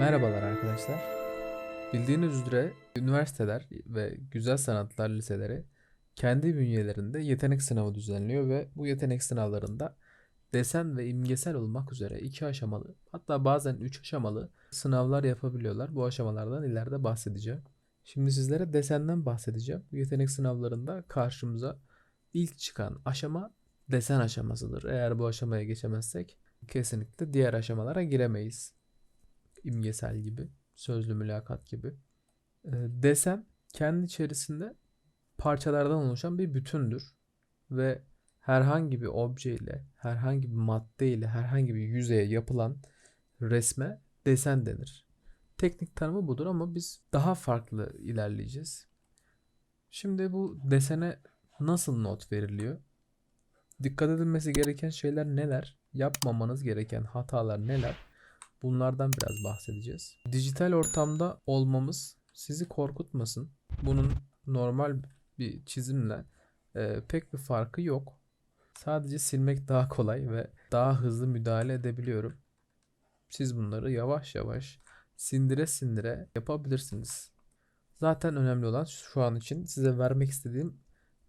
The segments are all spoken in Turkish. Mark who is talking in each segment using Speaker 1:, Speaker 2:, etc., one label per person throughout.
Speaker 1: Merhabalar arkadaşlar. Bildiğiniz üzere üniversiteler ve güzel sanatlar liseleri kendi bünyelerinde yetenek sınavı düzenliyor ve bu yetenek sınavlarında desen ve imgesel olmak üzere iki aşamalı hatta bazen üç aşamalı sınavlar yapabiliyorlar. Bu aşamalardan ileride bahsedeceğim. Şimdi sizlere desenden bahsedeceğim. Bu yetenek sınavlarında karşımıza ilk çıkan aşama desen aşamasıdır. Eğer bu aşamaya geçemezsek kesinlikle diğer aşamalara giremeyiz imgesel gibi, sözlü mülakat gibi. Ee, desen kendi içerisinde parçalardan oluşan bir bütündür ve herhangi bir obje ile, herhangi bir madde ile, herhangi bir yüzeye yapılan resme desen denir. Teknik tanımı budur ama biz daha farklı ilerleyeceğiz. Şimdi bu desene nasıl not veriliyor? Dikkat edilmesi gereken şeyler neler? Yapmamanız gereken hatalar neler? Bunlardan biraz bahsedeceğiz. Dijital ortamda olmamız sizi korkutmasın. Bunun normal bir çizimle e, pek bir farkı yok. Sadece silmek daha kolay ve daha hızlı müdahale edebiliyorum. Siz bunları yavaş yavaş sindire sindire yapabilirsiniz. Zaten önemli olan şu an için size vermek istediğim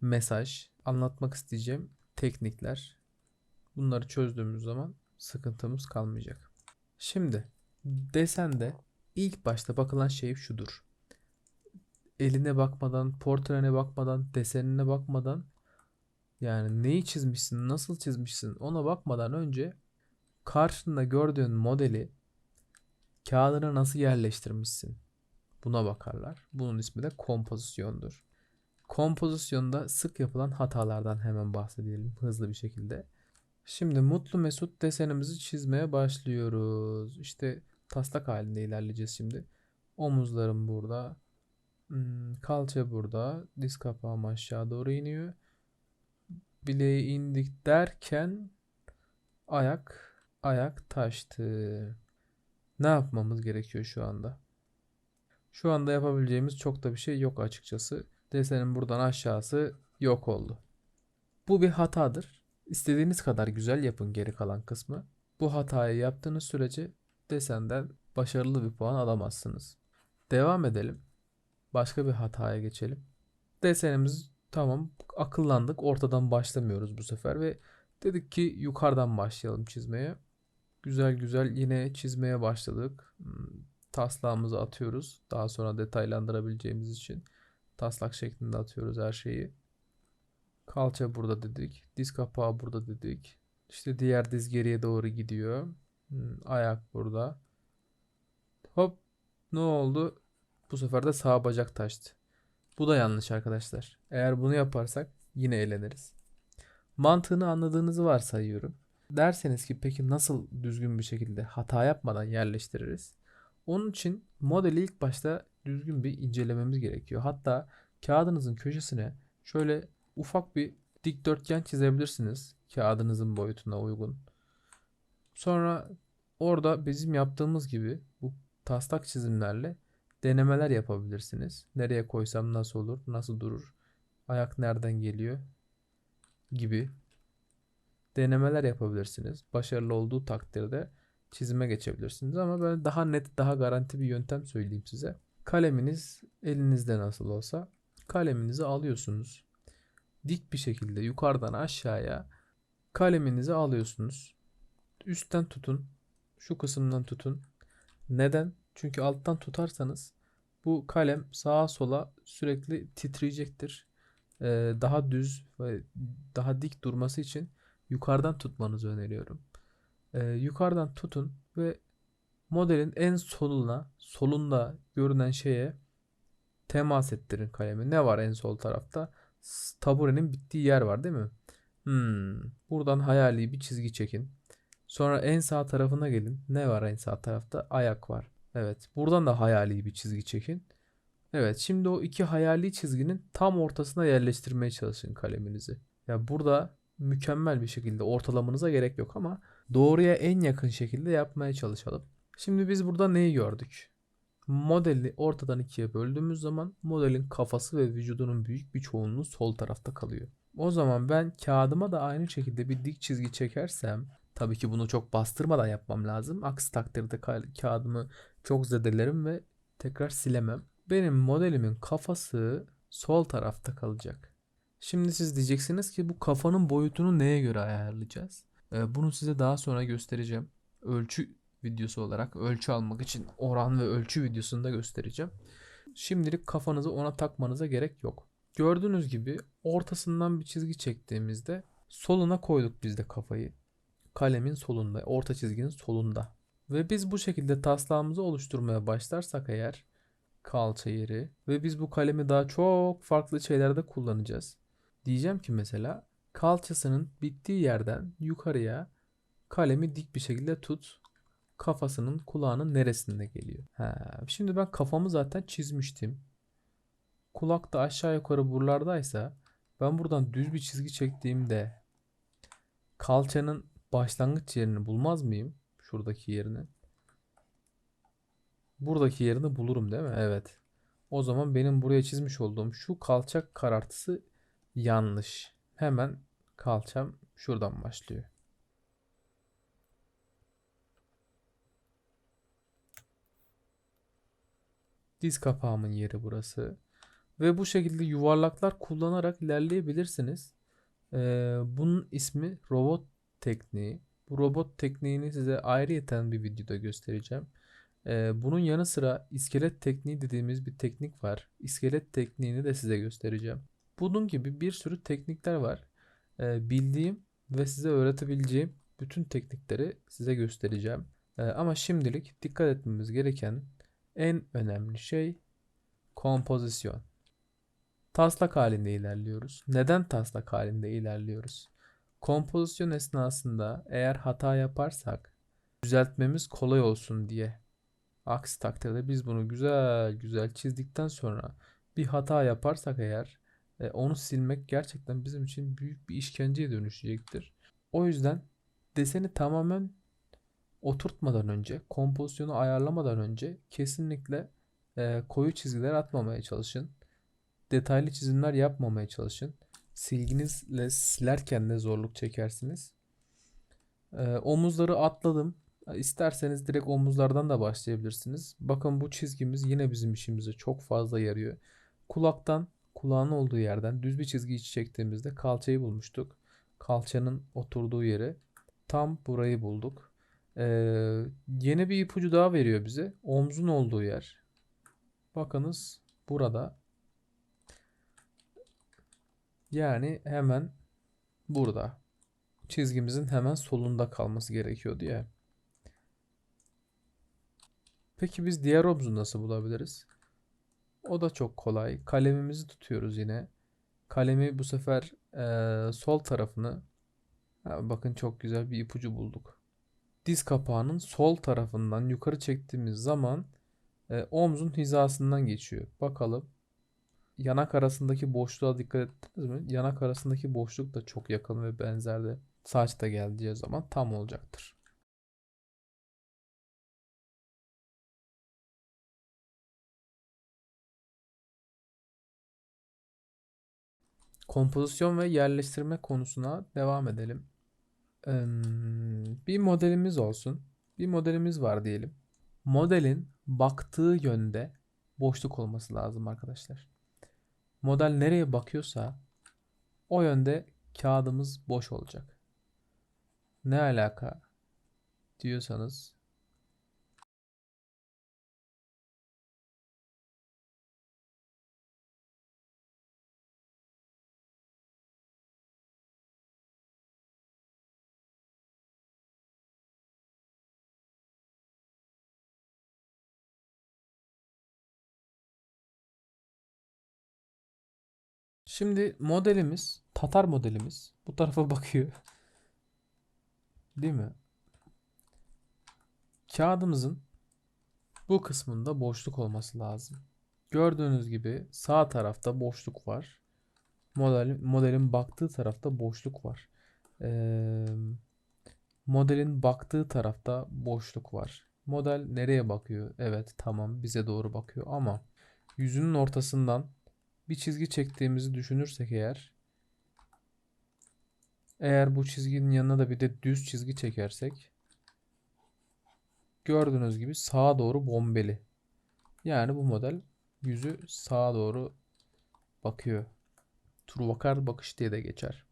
Speaker 1: mesaj, anlatmak isteyeceğim teknikler. Bunları çözdüğümüz zaman sıkıntımız kalmayacak. Şimdi desende ilk başta bakılan şey şudur. Eline bakmadan, portrene bakmadan, desenine bakmadan yani neyi çizmişsin, nasıl çizmişsin ona bakmadan önce karşında gördüğün modeli kağıdına nasıl yerleştirmişsin? Buna bakarlar. Bunun ismi de kompozisyondur. Kompozisyonda sık yapılan hatalardan hemen bahsedelim hızlı bir şekilde. Şimdi Mutlu Mesut desenimizi çizmeye başlıyoruz. İşte taslak halinde ilerleyeceğiz şimdi. Omuzlarım burada. Hmm, Kalça burada. Diz kapağım aşağı doğru iniyor. Bileği indik derken ayak ayak taştı. Ne yapmamız gerekiyor şu anda? Şu anda yapabileceğimiz çok da bir şey yok açıkçası. Desenin buradan aşağısı yok oldu. Bu bir hatadır. İstediğiniz kadar güzel yapın geri kalan kısmı. Bu hatayı yaptığınız sürece desenden başarılı bir puan alamazsınız. Devam edelim. Başka bir hataya geçelim. Desenimiz tamam akıllandık. Ortadan başlamıyoruz bu sefer ve dedik ki yukarıdan başlayalım çizmeye. Güzel güzel yine çizmeye başladık. Hmm, Taslağımızı atıyoruz. Daha sonra detaylandırabileceğimiz için taslak şeklinde atıyoruz her şeyi. Kalça burada dedik. Diz kapağı burada dedik. İşte diğer diz geriye doğru gidiyor. Hmm, ayak burada. Hop. Ne oldu? Bu sefer de sağ bacak taştı. Bu da yanlış arkadaşlar. Eğer bunu yaparsak yine eğleniriz. Mantığını anladığınızı varsayıyorum. Derseniz ki peki nasıl düzgün bir şekilde hata yapmadan yerleştiririz? Onun için modeli ilk başta düzgün bir incelememiz gerekiyor. Hatta kağıdınızın köşesine şöyle ufak bir dikdörtgen çizebilirsiniz kağıdınızın boyutuna uygun. Sonra orada bizim yaptığımız gibi bu taslak çizimlerle denemeler yapabilirsiniz. Nereye koysam nasıl olur, nasıl durur, ayak nereden geliyor gibi denemeler yapabilirsiniz. Başarılı olduğu takdirde çizime geçebilirsiniz ama ben daha net, daha garanti bir yöntem söyleyeyim size. Kaleminiz elinizde nasıl olsa kaleminizi alıyorsunuz dik bir şekilde yukarıdan aşağıya kaleminizi alıyorsunuz. Üstten tutun. Şu kısımdan tutun. Neden? Çünkü alttan tutarsanız bu kalem sağa sola sürekli titreyecektir. Ee, daha düz ve daha dik durması için yukarıdan tutmanızı öneriyorum. Ee, yukarıdan tutun ve modelin en soluna, solunda görünen şeye temas ettirin kalemi. Ne var en sol tarafta? Taburenin bittiği yer var değil mi? Hmm, buradan hayali bir çizgi çekin. Sonra en sağ tarafına gelin. Ne var en sağ tarafta? Ayak var. Evet. Buradan da hayali bir çizgi çekin. Evet. Şimdi o iki hayali çizginin tam ortasına yerleştirmeye çalışın kaleminizi. Ya burada mükemmel bir şekilde ortalamanıza gerek yok ama doğruya en yakın şekilde yapmaya çalışalım. Şimdi biz burada neyi gördük? Modeli ortadan ikiye böldüğümüz zaman modelin kafası ve vücudunun büyük bir çoğunluğu sol tarafta kalıyor. O zaman ben kağıdıma da aynı şekilde bir dik çizgi çekersem tabii ki bunu çok bastırmadan yapmam lazım. Aksi takdirde ka- kağıdımı çok zedelerim ve tekrar silemem. Benim modelimin kafası sol tarafta kalacak. Şimdi siz diyeceksiniz ki bu kafanın boyutunu neye göre ayarlayacağız? Ee, bunu size daha sonra göstereceğim. Ölçü videosu olarak ölçü almak için oran ve ölçü videosunda göstereceğim. Şimdilik kafanızı ona takmanıza gerek yok. Gördüğünüz gibi ortasından bir çizgi çektiğimizde soluna koyduk biz de kafayı. Kalemin solunda, orta çizginin solunda. Ve biz bu şekilde taslağımızı oluşturmaya başlarsak eğer kalça yeri ve biz bu kalemi daha çok farklı şeylerde kullanacağız. Diyeceğim ki mesela kalçasının bittiği yerden yukarıya kalemi dik bir şekilde tut. Kafasının kulağının neresinde geliyor? Ha, şimdi ben kafamı zaten çizmiştim. Kulak da aşağı yukarı buralardaysa ben buradan düz bir çizgi çektiğimde kalçanın başlangıç yerini bulmaz mıyım? Şuradaki yerini. Buradaki yerini bulurum değil mi? Evet. O zaman benim buraya çizmiş olduğum şu kalçak karartısı yanlış. Hemen kalçam şuradan başlıyor. Diz kapağımın yeri burası. Ve bu şekilde yuvarlaklar kullanarak ilerleyebilirsiniz. Ee, bunun ismi robot tekniği. Bu robot tekniğini size ayrıyeten bir videoda göstereceğim. Ee, bunun yanı sıra iskelet tekniği dediğimiz bir teknik var. İskelet tekniğini de size göstereceğim. Bunun gibi bir sürü teknikler var. Ee, bildiğim ve size öğretebileceğim bütün teknikleri size göstereceğim. Ee, ama şimdilik dikkat etmemiz gereken en önemli şey kompozisyon. Taslak halinde ilerliyoruz. Neden taslak halinde ilerliyoruz? Kompozisyon esnasında eğer hata yaparsak düzeltmemiz kolay olsun diye. Aksi takdirde biz bunu güzel güzel çizdikten sonra bir hata yaparsak eğer e, onu silmek gerçekten bizim için büyük bir işkenceye dönüşecektir. O yüzden deseni tamamen oturtmadan önce, kompozisyonu ayarlamadan önce kesinlikle e, koyu çizgiler atmamaya çalışın. Detaylı çizimler yapmamaya çalışın. Silginizle silerken de zorluk çekersiniz. E, omuzları atladım. İsterseniz direkt omuzlardan da başlayabilirsiniz. Bakın bu çizgimiz yine bizim işimize çok fazla yarıyor. Kulaktan, kulağın olduğu yerden düz bir çizgi çektiğimizde kalçayı bulmuştuk. Kalçanın oturduğu yeri tam burayı bulduk. Ee, yeni bir ipucu daha veriyor bize. Omzun olduğu yer. Bakınız burada. Yani hemen burada. Çizgimizin hemen solunda kalması gerekiyordu ya. Peki biz diğer omzu nasıl bulabiliriz? O da çok kolay. Kalemimizi tutuyoruz yine. Kalemi bu sefer e, sol tarafını ha, bakın çok güzel bir ipucu bulduk. Diz kapağının sol tarafından yukarı çektiğimiz zaman e, omzun hizasından geçiyor. Bakalım. Yanak arasındaki boşluğa dikkat ettiniz mi? Yanak arasındaki boşluk da çok yakın ve benzerdi. Saç da geldiği zaman tam olacaktır. Kompozisyon ve yerleştirme konusuna devam edelim. Bir modelimiz olsun. Bir modelimiz var diyelim. Modelin baktığı yönde boşluk olması lazım arkadaşlar. Model nereye bakıyorsa o yönde kağıdımız boş olacak. Ne alaka diyorsanız Şimdi modelimiz, Tatar modelimiz bu tarafa bakıyor. Değil mi? Kağıdımızın bu kısmında boşluk olması lazım. Gördüğünüz gibi sağ tarafta boşluk var. Model, modelin baktığı tarafta boşluk var. Ee, modelin baktığı tarafta boşluk var. Model nereye bakıyor? Evet tamam bize doğru bakıyor ama yüzünün ortasından bir çizgi çektiğimizi düşünürsek eğer eğer bu çizginin yanına da bir de düz çizgi çekersek gördüğünüz gibi sağa doğru bombeli. Yani bu model yüzü sağa doğru bakıyor. Turvakar bakış diye de geçer.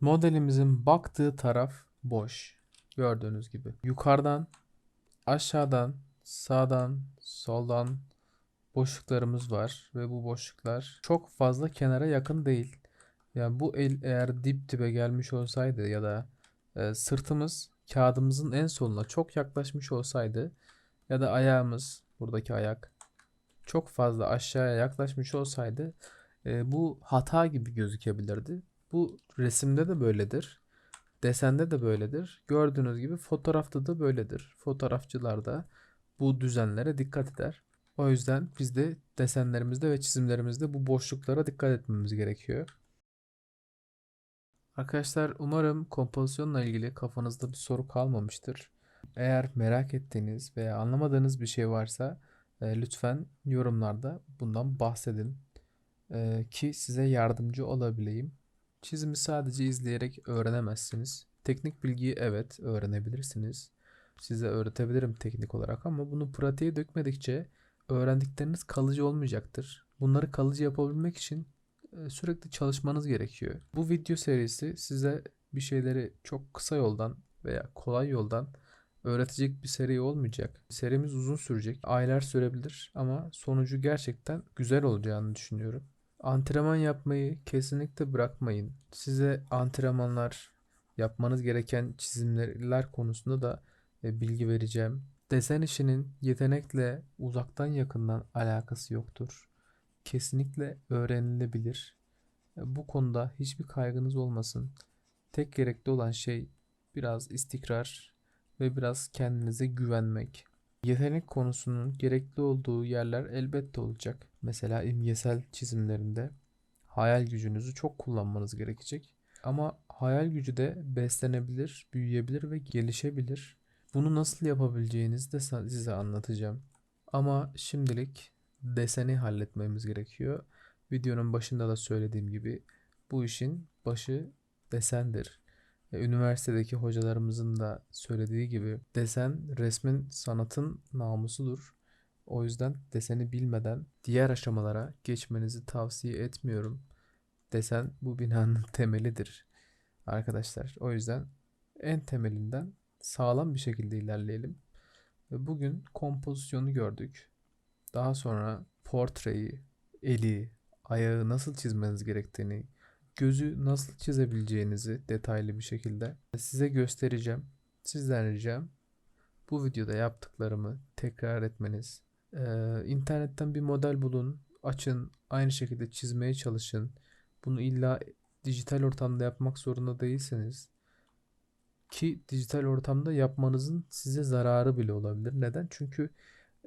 Speaker 1: Modelimizin baktığı taraf boş. Gördüğünüz gibi. Yukarıdan, aşağıdan, sağdan, soldan boşluklarımız var ve bu boşluklar çok fazla kenara yakın değil. Yani bu el eğer dip dibe gelmiş olsaydı ya da e, sırtımız kağıdımızın en soluna çok yaklaşmış olsaydı ya da ayağımız buradaki ayak çok fazla aşağıya yaklaşmış olsaydı e, bu hata gibi gözükebilirdi. Bu resimde de böyledir. Desende de böyledir. Gördüğünüz gibi fotoğrafta da böyledir. Fotoğrafçılar da bu düzenlere dikkat eder. O yüzden biz de desenlerimizde ve çizimlerimizde bu boşluklara dikkat etmemiz gerekiyor. Arkadaşlar umarım kompozisyonla ilgili kafanızda bir soru kalmamıştır. Eğer merak ettiğiniz veya anlamadığınız bir şey varsa e, lütfen yorumlarda bundan bahsedin e, ki size yardımcı olabileyim. Çizimi sadece izleyerek öğrenemezsiniz. Teknik bilgiyi evet öğrenebilirsiniz. Size öğretebilirim teknik olarak ama bunu pratiğe dökmedikçe öğrendikleriniz kalıcı olmayacaktır. Bunları kalıcı yapabilmek için e, sürekli çalışmanız gerekiyor. Bu video serisi size bir şeyleri çok kısa yoldan veya kolay yoldan öğretecek bir seri olmayacak. Serimiz uzun sürecek. Aylar sürebilir ama sonucu gerçekten güzel olacağını düşünüyorum. Antrenman yapmayı kesinlikle bırakmayın. Size antrenmanlar, yapmanız gereken çizimler konusunda da e, bilgi vereceğim. Desen işinin yetenekle uzaktan yakından alakası yoktur. Kesinlikle öğrenilebilir. E, Bu konuda hiçbir kaygınız olmasın. Tek gerekli olan şey biraz istikrar ve biraz kendinize güvenmek. Yetenek konusunun gerekli olduğu yerler elbette olacak. Mesela imgesel çizimlerinde hayal gücünüzü çok kullanmanız gerekecek. Ama hayal gücü de beslenebilir, büyüyebilir ve gelişebilir. Bunu nasıl yapabileceğinizi de size anlatacağım. Ama şimdilik deseni halletmemiz gerekiyor. Videonun başında da söylediğim gibi bu işin başı desendir. Üniversitedeki hocalarımızın da söylediği gibi desen resmin sanatın namusudur. O yüzden deseni bilmeden diğer aşamalara geçmenizi tavsiye etmiyorum. Desen bu binanın temelidir arkadaşlar. O yüzden en temelinden sağlam bir şekilde ilerleyelim. Bugün kompozisyonu gördük. Daha sonra portreyi, eli, ayağı nasıl çizmeniz gerektiğini, gözü nasıl çizebileceğinizi detaylı bir şekilde size göstereceğim. Sizden ricam bu videoda yaptıklarımı tekrar etmeniz. Ee, internetten bir model bulun, açın, aynı şekilde çizmeye çalışın. Bunu illa dijital ortamda yapmak zorunda değilseniz ki dijital ortamda yapmanızın size zararı bile olabilir. Neden? Çünkü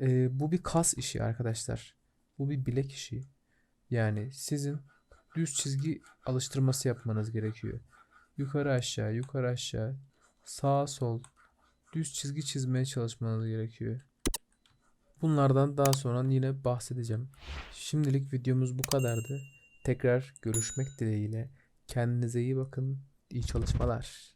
Speaker 1: e, bu bir kas işi arkadaşlar. Bu bir bilek işi. Yani sizin düz çizgi alıştırması yapmanız gerekiyor. Yukarı aşağı, yukarı aşağı, sağ sol düz çizgi çizmeye çalışmanız gerekiyor. Bunlardan daha sonra yine bahsedeceğim. Şimdilik videomuz bu kadardı. Tekrar görüşmek dileğiyle. Kendinize iyi bakın. İyi çalışmalar.